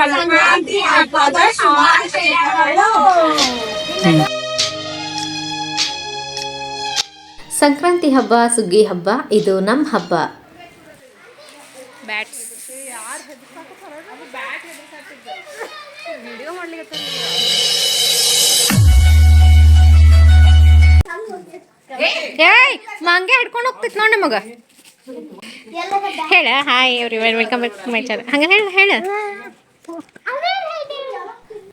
ಸಂಕ್ರಾಂತಿ ಹಬ್ಬದ ಶುಭಾಶಯಗಳು. ಸಂಕ್ರಾಂತಿ ಹಬ್ಬ ಸುಗ್ಗಿ ಹಬ್ಬ ಇದು ನಮ್ಮ ಹಬ್ಬ. ಬ್ಯಾಟ್ಸ್. ಏಯ್ ಮಂಗೆ ಹಿಡ್ಕೊಂಡು ಹೋಗ್ತಿತ್ತು ನೋಡಿ ನಮಗ. ಹೇಳ hi every welcome back my channel ಹಂಗ ಹೇಳ ಹೇಳ.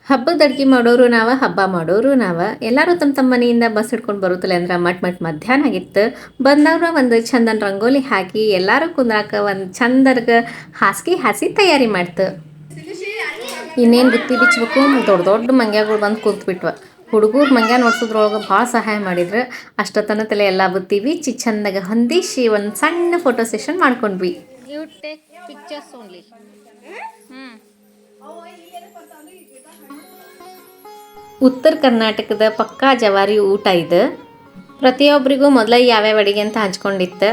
ಹಬ್ಬದ ಅಡ್ಗೆ ಮಾಡೋರು ನಾವ, ಹಬ್ಬ ಮಾಡೋರು ನಾವ. ಎಲ್ಲರೂ ತಮ್ಮ ತಮ್ಮ ಮನೆಯಿಂದ ಬಸ್ ಹಿಡ್ಕೊಂಡು ಬರುತ್ತಲ್ಲ ಅಂದ್ರೆ ಮಟ್ ಮಟ್ ಮಧ್ಯಾಹ್ನ ಆಗಿತ್ತು. ಬಂದವ್ರ ಒಂದು ಚಂದನ್ ರಂಗೋಲಿ ಹಾಕಿ ಎಲ್ಲರೂ ಕುಂದ್ರಾಕ ಒಂದು ಚಂದರ್ಗ ಹಾಸಿಗೆ ಹಾಸಿ ತಯಾರಿ ಮಾಡ್ತು. ಇನ್ನೇನು ಬುತ್ತಿ ಬಿಚ್ಚಬೇಕು ದೊಡ್ಡ ದೊಡ್ಡ ಮಂಗ್ಯಾಗಳು ಬಂದು ಕೂತ್ಬಿಟ್ವ. ಹುಡುಗರು ಮಂಗ್ಯ ನೋಡ್ಸೋದ್ರೊಳಗೆ ಭಾಳ ಸಹಾಯ ಮಾಡಿದ್ರು. ಅಷ್ಟೊತ್ತನ ತಲೆ ಎಲ್ಲ ಬುತ್ತಿ ಬಿಚ್ಚಿ ಚಂದಾಗ ಹೊಂದಿಸಿ ಒಂದು ಸಣ್ಣ ಫೋಟೋ ಸೆಷನ್ ಮಾಡ್ಕೊಂಡ್ವಿ. ಯು ಟೇಕ್ ಪಿಕ್ಚರ್ಸ್ ಓನ್ಲಿ ಉತ್ತರ ಕರ್ನಾಟಕದ ಪಕ್ಕಾ ಜವಾರಿ ಊಟ ಇದು. ಪ್ರತಿಯೊಬ್ಬರಿಗೂ ಮೊದಲ ಯಾವ್ಯಾವ ಅಡುಗೆ ಅಂತ ಹಂಚ್ಕೊಂಡಿತ್ತು.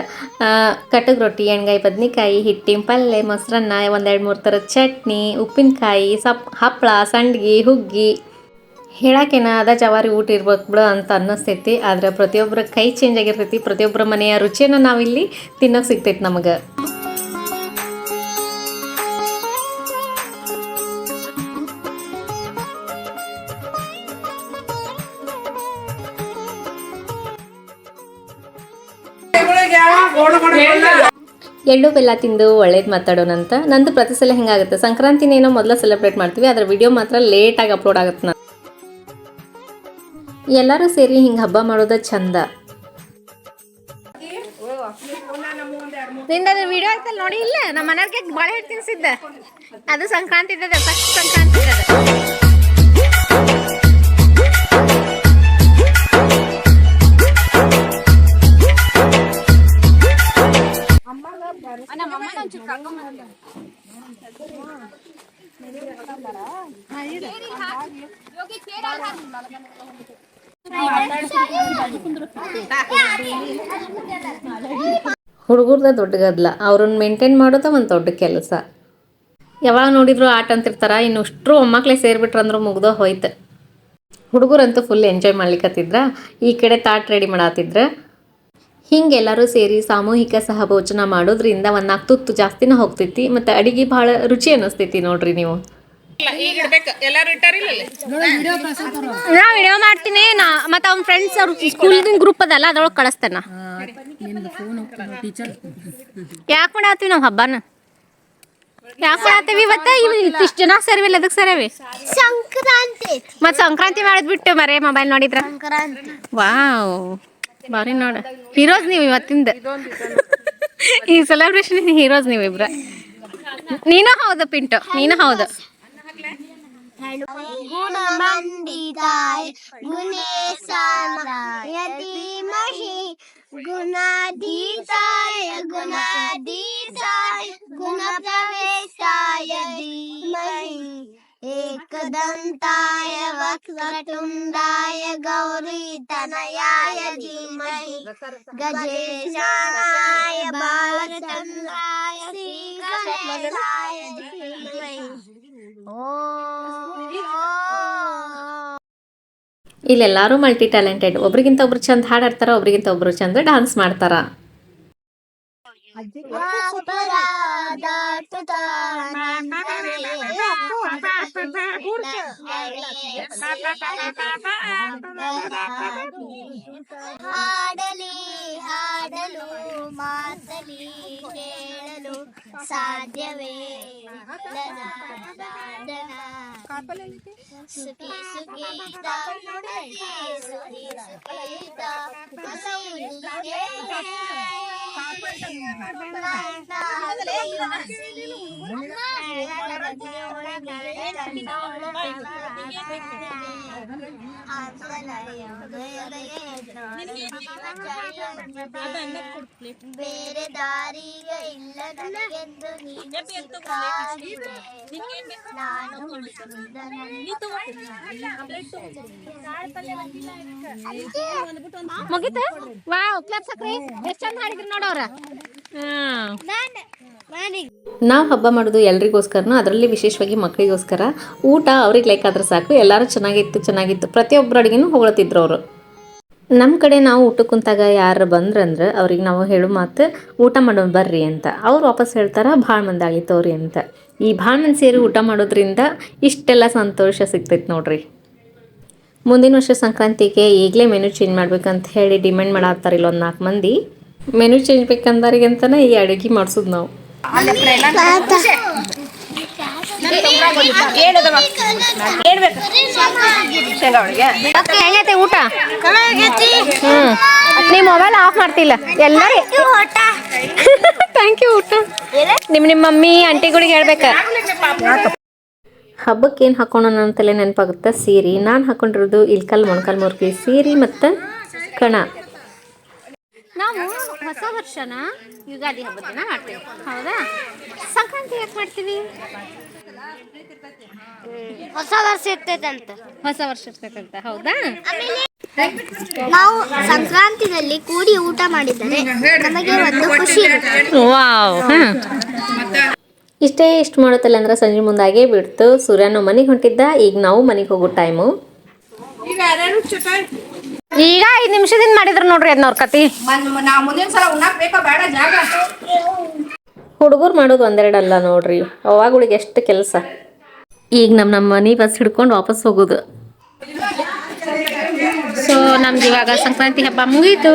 ಕಟಗ್ ರೊಟ್ಟಿ, ಎಣ್ಗಾಯಿ, ಬದ್ನಿಕಾಯಿ, ಹಿಟ್ಟಿನ ಪಲ್ಯ ಮೊಸರನ್ನ ಒಂದೆರಡು ಮೂರು ಥರದ ಚಟ್ನಿ, ಉಪ್ಪಿನಕಾಯಿ, ಸಪ್ ಹಪ್ಪಳ ಸಂಡ್ಗಿ, ಹುಗ್ಗಿ. ಹೇಳಕ್ಕೇನ ಅದ ಜವಾರಿ ಊಟ ಇರ್ಬೇಕು ಬಿಡು ಅಂತ ಅನ್ನಿಸ್ತೈತಿ. ಆದರೆ ಪ್ರತಿಯೊಬ್ಬರ ಕೈ ಚೇಂಜ್ ಆಗಿರ್ತೈತಿ. ಪ್ರತಿಯೊಬ್ಬರ ಮನೆಯ ರುಚಿಯನ್ನು ನಾವಿಲ್ಲಿ ತಿನ್ನೋಕೆ ಸಿಗ್ತೈತಿ ನಮಗೆ. ಎಳ್ಳು ಬೆಲ್ಲ ತಿಂದು ಒಳ್ಳೇದು ಮಾತಾಡೋಣಂತ ನಂದು ಪ್ರತಿ ಸಲ ಹೆಂಗಾಗುತ್ತೆ? ಸಂಕ್ರಾಂತಿನೇನೋ ಮೊದಲು ಸೆಲೆಬ್ರೇಟ್ ಮಾಡ್ತೀವಿ ಅದರ ವಿಡಿಯೋ ಮಾತ್ರ ಲೇಟಾಗಿ ಅಪ್ಲೋಡ್ ಆಗುತ್ತೆ ನಾನು ಎಲ್ಲರೂ ಸೇರಿ ಹಿಂಗೆ ಹಬ್ಬ ಮಾಡೋದು ಚಂದ. ನಿಂದ ವಿಡಿಯೋ ಆಯ್ತಲ್ಲ ನೋಡಿ, ಇಲ್ಲ ನಮ್ಮ ಮನೆಯವ್ರಿಗೆ ಬಾಳೆ ತಿನ್ಸಿದ್ದೆ. ಅದು ಸಂಕ್ರಾಂತಿ ಇದ್ದದ ಸಂಕ್ರಾಂತಿ ಇದ್ದದ ಹುಡುಗರ್ದ ದೊಡ್ಡ ಗದ್ಲ. ಅವ್ರನ್ನ ಮೇಂಟೈನ್ ಮಾಡೋದ ಒಂದು ದೊಡ್ಡ ಕೆಲಸ. ಯಾವಾಗ ನೋಡಿದ್ರು ಆಟ ಅಂತಿರ್ತಾರ, ಇನ್ನು ಇಷ್ಟು ಒಮ್ಮಕ್ಳೆ ಸೇರ್ಬಿಟ್ರ ಸೇರಿಬಿಟ್ರಂದ್ರೂ ಮುಗ್ದೋ ಹೋಯ್ತು. ಹುಡುಗರಂತೂ ಫುಲ್ ಎಂಜಾಯ್ ಮಾಡ್ಲಿಕ್ಕತ್ತಿದ್ರ ಈ ಕಡೆ ತಾಟ್ ರೆಡಿ ಮಾಡತ್ತಿದ್ರ ಹಿಂಗೆಲ್ಲರೂ ಸೇರಿ ಸಾಮೂಹಿಕ ಸಹಭೋಜನ ಮಾಡೋದ್ರಿಂದ ಒಂದು ನಾಲ್ಕು ತುತ್ತು ಜಾಸ್ತಿನ ಹೋಗ್ತೈತಿ, ಮತ್ತು ಅಡಿಗೆ ಭಾಳ ರುಚಿ ಅನ್ನಿಸ್ತೈತಿ ನೋಡ್ರಿ ನೀವು. ನಾ ವಿಡಿಯೋ ಮಾಡ್ತೀನಿ ನಾ ಮತ್ತೆ ಅವ್ನ ಫ್ರೆಂಡ್ಸ್ ಅವ್ರ ಸ್ಕೂಲ್ ಗ್ರೂಪ್ ಅದಲ್ಲ ಅದ್ರೊಳಗೆ ಕಳಿಸ್ತೇನೆ ಯಾಕೆ ಮಾಡಾತೀವಿ ನಾವು ಹಬ್ಬನ? ಯಾಕೆ ಮಾಡಾತೀವಿ ಇವತ್ತ? ಇವ್ ಇಷ್ಟು ಜನ ಸೇರಿವಿಲ್ಲ ಅದಕ್ಕೆ ಸೇರಿವಿ? ಸಂಕ್ರಾಂತಿ. ಮತ್ತೆ ಸಂಕ್ರಾಂತಿ ಮಾಡಿದ್ಬಿಟ್ಟು ಮರೇ ಮೊಬೈಲ್ ನೋಡಿದ್ರ? ಸಂಕ್ರಾಂತಿ. ವಾವ್. ಬಾರಿ ನೋಡ. ಹೀರೋಸ್ ನೀವು ಇವತ್ತಿಂದ. ಈ ಸೆಲೆಬ್ರೇಷನ್ ಹೀರೋಸ್ ನೀವು ಇಬ್ರ ನೀನು ಹೌದು ಪಿಂಟು ನೀನು ಹೌದು. गुणमंडिताय गुणेशानाय धीमहि गुणाधीशाय गुण गुणप्रवेशाय धीमहि एकदन्ताय, वक्रतुण्डाय, गौरीतनयाय धीमहि गजेशानाय, बालचन्द्राय, श्रीगणेशाय धीमहि ಇಲ್ಲೆಲ್ಲರೂ ಮಲ್ಟಿ ಟ್ಯಾಲೆಂಟೆಡ್ ಒಬ್ರಿಗಿಂತ ಒಬ್ರು ಚಂದ ಹಾಡಾಡ್ತಾರ ಒಬ್ರಿಗಿಂತ ಒಬ್ರು ಚಂದ ಡಾನ್ಸ್ ಮಾಡ್ತಾರ ಹಾಡಲಿ ಹಾಡಲು ಮಾತಲಿ ಕೇಳಲು ಸಾಧ್ಯವೇ ಸುಖಿ ಸುಖೀತ ಸುಖಿ ಸುಖೀತ ಬೇರೆ ದಾರಿಗ ಇಲ್ಲ ನನಗೆಂದು ನೀನು ಸಿಕ್ಕಾಡಿದೆ. ನಾನು ಹುಡುಕಿದ ಮುಗಿತ ವಾವ್ ಕ್ಲಾಪ್ ಸಕ್ರಿ ಎಷ್ಟು ಚಂದ ಹಾಡಿದ್ರಿ ನೋಡವ್ರ ಹಾಂ ನಾವು ಹಬ್ಬ ಮಾಡೋದು ಎಲ್ರಿಗೋಸ್ಕರನೂ, ಅದರಲ್ಲಿ ವಿಶೇಷವಾಗಿ ಮಕ್ಕಳಿಗೋಸ್ಕರ ಊಟ ಅವ್ರಿಗೆ ಲೈಕ್ ಆದ್ರೆ ಸಾಕು, ಎಲ್ಲರೂ ಚೆನ್ನಾಗಿತ್ತು ಚೆನ್ನಾಗಿತ್ತು. ಪ್ರತಿಯೊಬ್ಬರ ಅಡುಗೆನೂ ಹೊಗಳ್ತಿದ್ರು ಅವರು. ನಮ್ಮ ಕಡೆ ನಾವು ಊಟಕ್ಕೆ ಕುಂತಾಗ ಯಾರು ಬಂದ್ರಂದ್ರೆ ಅವ್ರಿಗೆ ನಾವು ಹೇಳು ಮಾತು, ಊಟ ಮಾಡೋ ಬರ್ರಿ ಅಂತ. ಅವ್ರು ವಾಪಸ್ ಹೇಳ್ತಾರೆ, ಭಾಳ ಮಂದಿ ಆಗಿತ್ತವ್ರಿ ಅಂತ. ಈ ಭಾಳ ಮಂದಿ ಸೇರಿ ಊಟ ಮಾಡೋದ್ರಿಂದ ಇಷ್ಟೆಲ್ಲ ಸಂತೋಷ ಸಿಗ್ತೈತೆ ನೋಡ್ರಿ. ಮುಂದಿನ ವರ್ಷ ಸಂಕ್ರಾಂತಿಗೆ ಈಗಲೇ ಮೆನು ಚೇಂಜ್ ಮಾಡ್ಬೇಕಂತ ಹೇಳಿ ಡಿಮ್ಯಾಂಡ್ ಮಾಡತ್ತಾರ ಇಲ್ಲೊಂದು ನಾಲ್ಕು ಮಂದಿ. ಮೆನು ಚೇಂಜ್ ಬೇಕಂದಾರಿಗಂತಾನೆ ಈ ಅಡುಗೆ ಮಾಡಿಸೋದು ನಾವು. ಹೆಂಗೈತೆ ಊಟ? ಹ್ಮ್. ನೀ ಮೊಬೈಲ್ ಆಫ್ ಮಾಡ್ತಿಲ್ಲ. ಎಲ್ಲರೂ ಥ್ಯಾಂಕ್ ಯು ಊಟ. ನಿಮ್ಮ ನಿಮ್ಮ ಮಮ್ಮಿ ಆಂಟಿಗಳಿಗೆ ಹೇಳ್ಬೇಕ. ಹಬ್ಬಕ್ಕೆ ಏನು ಹಾಕೋಣ ಅಂತಲೇ ನೆನಪಾಗುತ್ತೆ? ಸೀರೆ. ನಾನು ಹಾಕೊಂಡಿರೋದು ಇಲ್ಕಲ್ ಮೊಣಕಲ್ ಮೂರ್ಕಿ ಸೀರೆ ಮತ್ತು ಕಣ. ನಾವು ಹೊಸ ವರ್ಷನ ಯುಗಾದಿ ಹಬ್ಬದ ದಿನ ಮಾಡ್ತೀವಿ. ಹೌದಾ? ಸಂಕ್ರಾಂತಿ ಯಾಕೆ ಮಾಡ್ತೀವಿ? ಹೊಸ ವರ್ಷ ಇರ್ತೈತಂತ. ಹೊಸ ವರ್ಷ ಇರ್ತೈತಂತ ಹೌದಾ? ನಾವು ಸಂಕ್ರಾಂತಿನಲ್ಲಿ ಕೂಡಿ ಊಟ ಮಾಡಿದರೆ ನಮಗೆ ಒಂದು ಖುಷಿ ಇರುತ್ತೆ. ವಾವ್ ಇಷ್ಟೇ ಇಷ್ಟು ಮಾಡುತ್ತಲ್ಲ ಅಂದ್ರೆ ಸಂಜೆ ಮುಂದಾಗೆ ಬಿಡ್ತು. ಸೂರ್ಯನು ಮನೆಗೆ ಹೊಂಟಿದ್ದ ಈಗ ನಾವು ಮನೆಗೆ ಹೋಗೋ ಟೈಮು ಈಗ ಐದು ನಿಮಿಷದಿಂದ ಮಾಡಿದ್ರು ನೋಡ್ರಿ ಕತಿ ಬೇಕಾ? ಬೇಡ ಜಾಗ. ಹುಡುಗರು ಮಾಡೋದು ಒಂದೆರಡಲ್ಲ ನೋಡ್ರಿ. ಅವಾಗಳಿಗೆ ಎಷ್ಟು ಕೆಲಸ. ಈಗ ನಮ್ಮ ನಮ್ಮ ಮನೆ ಬಸ್ ಹಿಡ್ಕೊಂಡು ವಾಪಸ್ ಹೋಗೋದು. ಸೊ ನಮ್ದು ಇವಾಗ ಸಂಕ್ರಾಂತಿ ಹಬ್ಬ ಮುಗೀತು.